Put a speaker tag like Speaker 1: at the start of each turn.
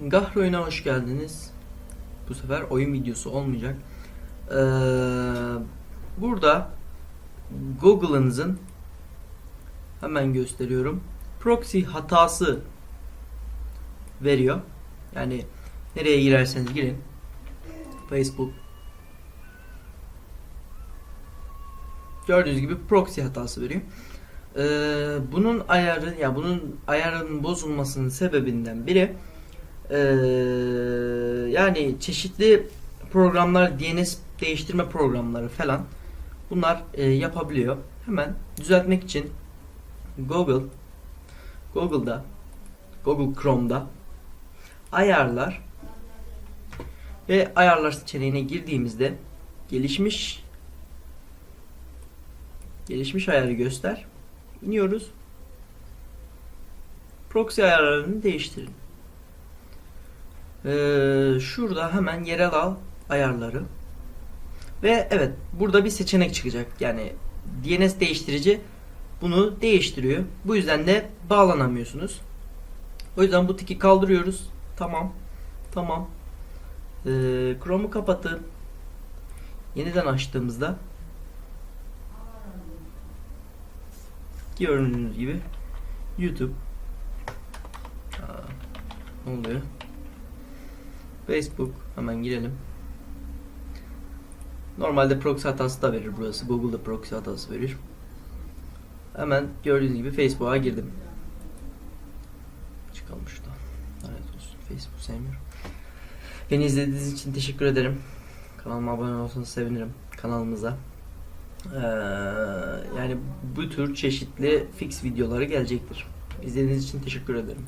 Speaker 1: Gahr oyuna hoş geldiniz. Bu sefer oyun videosu olmayacak. Ee, burada Google'ınızın hemen gösteriyorum. Proxy hatası veriyor. Yani nereye girerseniz girin. Facebook. Gördüğünüz gibi proxy hatası veriyor. Ee, bunun ayarı ya bunun ayarının bozulmasının sebebinden biri ee, yani çeşitli programlar DNS değiştirme programları falan bunlar e, yapabiliyor. Hemen düzeltmek için Google Google'da Google Chrome'da ayarlar ve ayarlar seçeneğine girdiğimizde gelişmiş gelişmiş ayarı göster. İniyoruz. Proxy ayarlarını değiştirin. Ee, şurada hemen yerel al ayarları. Ve evet burada bir seçenek çıkacak. Yani DNS değiştirici bunu değiştiriyor. Bu yüzden de bağlanamıyorsunuz. O yüzden bu tiki kaldırıyoruz. Tamam. Tamam. Ee, Chrome'u kapatıp yeniden açtığımızda gördüğünüz gibi YouTube Aa, ne oluyor? Facebook hemen girelim. Normalde proxy hatası da verir burası. Google'da proxy hatası verir. Hemen gördüğünüz gibi Facebook'a girdim. Çıkalım şuradan. Lanet olsun. Facebook sevmiyorum. Beni izlediğiniz için teşekkür ederim. Kanalıma abone olsanız sevinirim. Kanalımıza. Ee, yani bu tür çeşitli fix videoları gelecektir. İzlediğiniz için teşekkür ederim.